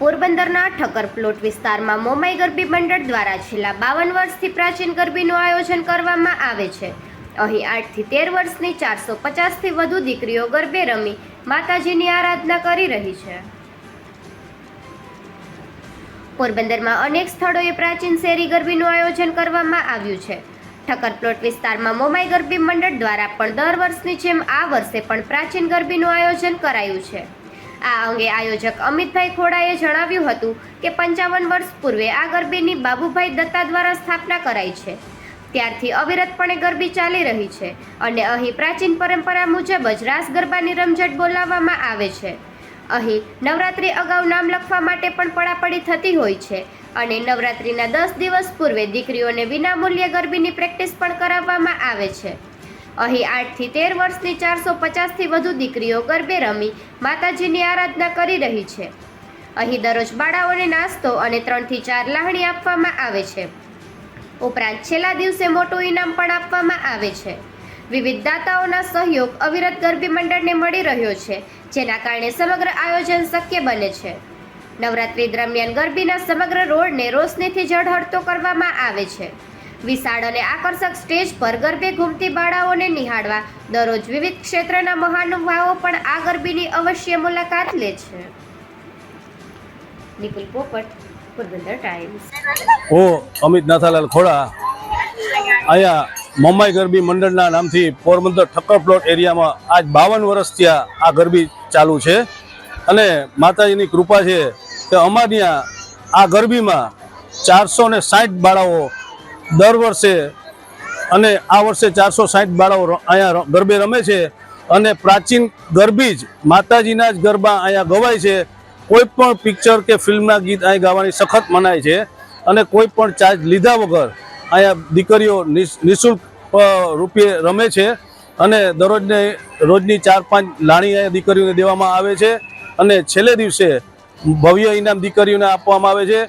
પોરબંદરના ઠક્કર પ્લોટ વિસ્તારમાં મોમાઈ ગરબી મંડળ દ્વારા છેલ્લા બાવન વર્ષથી પ્રાચીન ગરબીનું આયોજન કરવામાં આવે છે. અહીં આઠથી તેર વર્ષની ચારસો પચાસથી વધુ દીકરીઓ ગરબે રમી માતાજીની આરાધના કરી રહી છે. પોરબંદરમાં અનેક સ્થળોએ પ્રાચીન શેરી ગરબીનું આયોજન કરવામાં આવ્યું છે. ઠક્કર પ્લોટ વિસ્તારમાં મોમાઈ ગરબી મંડળ દ્વારા પણ દર વર્ષની જેમ આ વર્ષે પણ પ્રાચીન ગરબીનું આયોજન કરાયું છે. આ અંગે આયોજક અમિતભાઈ ખોડાએ જણાવ્યું હતું કે પંચાવન વર્ષ પૂર્વે આ ગરબીની બાબુભાઈ દત્તા દ્વારા સ્થાપના કરાઈ છે. ત્યારથી અવિરતપણે ગરબી ચાલી રહી છે અને અહીં પ્રાચીન પરંપરા મુજબ જ રાસ ગરબાની રમઝટ બોલાવવામાં આવે છે. અહીં નવરાત્રિ અગાઉ નામ લખવા માટે પણ પડાપડી થતી હોય છે અને નવરાત્રિના દસ દિવસ પૂર્વે દીકરીઓને વિનામૂલ્યે ગરબીની પ્રેક્ટિસ પણ કરાવવામાં આવે છે. અહીં આઠથી તેર વર્ષની ચારસો પચાસથી વધુ દીકરીઓ ગરબે રમી, માતાજીની આરાધના કરી રહી છે. અહીં દરરોજ બાળાઓને નાસ્તો અને ત્રણથી ચાર લાહણી આપવામાં આવે છે. ઉપરાંત છેલ્લા દિવસે મોટું ઇનામ પણ આપવામાં આવે છે. વિવિધ દાતાઓના સહયોગ અવિરત ગરબી મંડળને મળી રહ્યો છે, જેના કારણે સમગ્ર આયોજન શક્ય બને છે. નવરાત્રી દરમિયાન ગરબીના સમગ્ર રોડને રોશનીથી ઝળહળતો કરવામાં આવે છે. વિશાળ અને આકર્ષક સ્ટેજ પર ગરબે ઘૂમતી બાળાઓને નિહાળવા દરરોજ વિવિધ ક્ષેત્રના મહાનુભાવો પણ આ ગરબીની અવશ્ય મુલાકાત લે છે. નિપુલ પોપટ, પોરબંદર ટાઈમ્સ. હું અમિત નાથાલાલ ખોડા. અહીંયા મમ્માઈ ગરબી મંડળના નામથી પોરબંદર ઠક્કર પ્લોટ એરિયામાં આજ બાવન વર્ષથી આ ગરબી ચાલુ છે. અને માતાજીની કૃપા છે કે અમારી ત્યાં આ ગરબીમાં ચારસો ને સાઠ બાળાઓ દર વર્ષે અને આ વર્ષે ચારસો સાઠ બાળાઓ અહીંયા ગરબે રમે છે અને પ્રાચીન ગરબી જ, માતાજીના જ ગરબા અહીંયા ગવાય છે. કોઈ પણ પિક્ચર કે ફિલ્મના ગીત અહીં ગાવાની સખત મનાય છે અને કોઈ પણ ચાર્જ લીધા વગર અહીંયા દીકરીઓ નિઃશુલ્ક રૂપે રમે છે અને દરરોજને, રોજની ચાર પાંચ લાણી અહીંયા દીકરીઓને દેવામાં આવે છે અને છેલ્લે દિવસે ભવ્ય ઇનામ દીકરીઓને આપવામાં આવે છે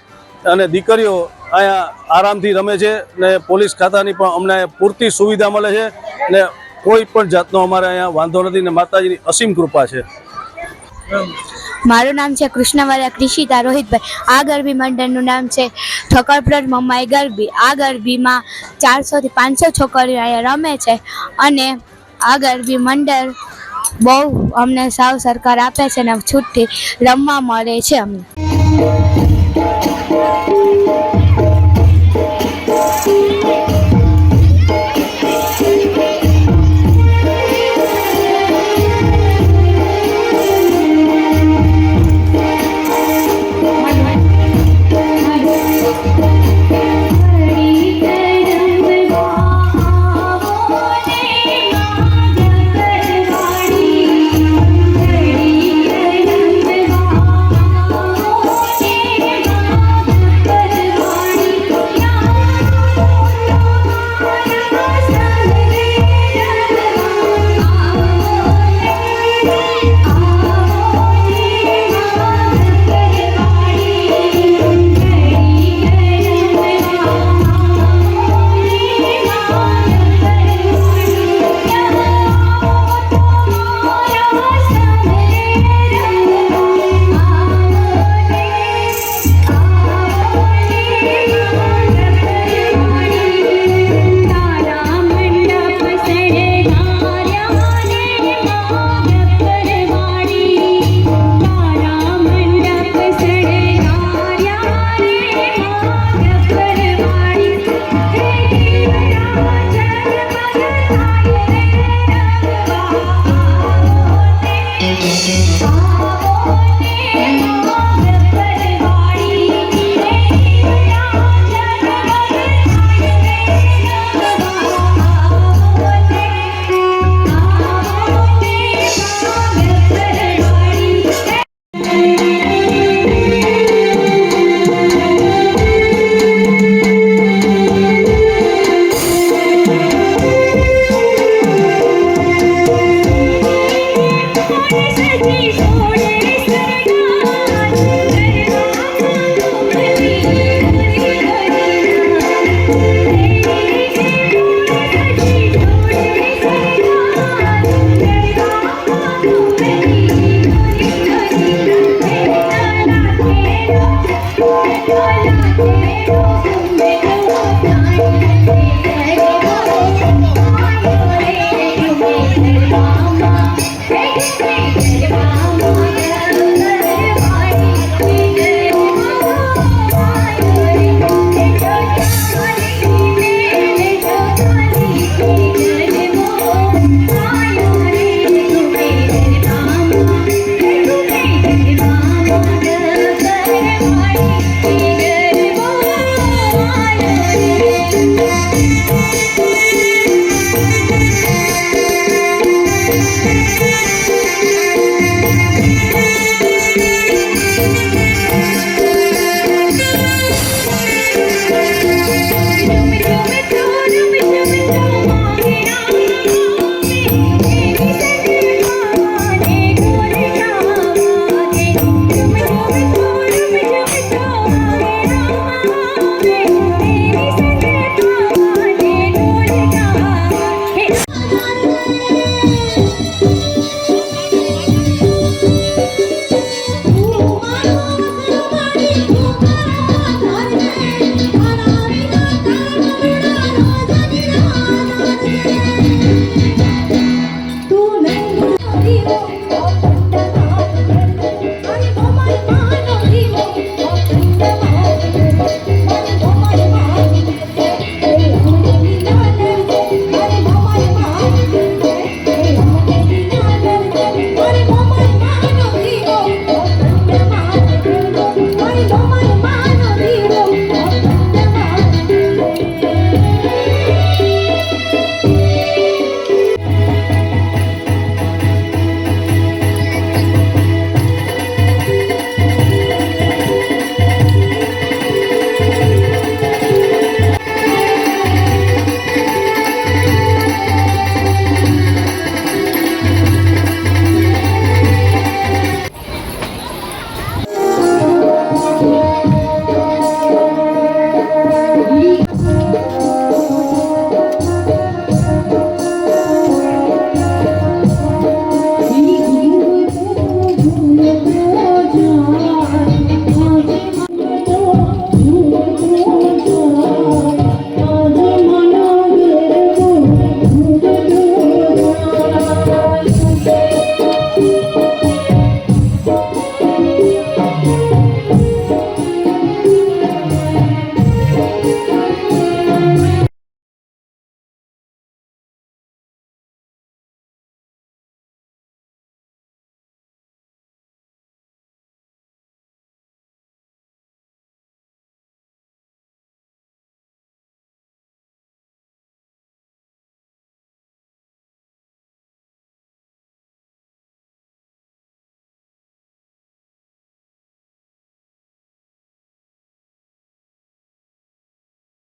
અને દીકરીઓ અહીંયા આરામથી રમે છે ને પોલીસ ખાતાની પણ અમને પૂરતી સુવિધા મળે છે ને કોઈ પણ જાતનો અમારે અહીંયા વાંધો નથી ને માતાજીની અસીમ કૃપા છે. મારું નામ છે કૃષ્ણવાલા કૃષિતા રોહિતભાઈ. આ ગરબી મંડળનું નામ છે ઠકરપ્રદ મમ્માઈ ગરબી. આ ગરબીમાં ચારસોથી પાંચસો છોકરીઓ અહીંયા રમે છે અને આ ગરબી મંડળ બહુ અમને સાવ સરકાર આપે છે ને છૂટથી રમવા મળે છે અમને.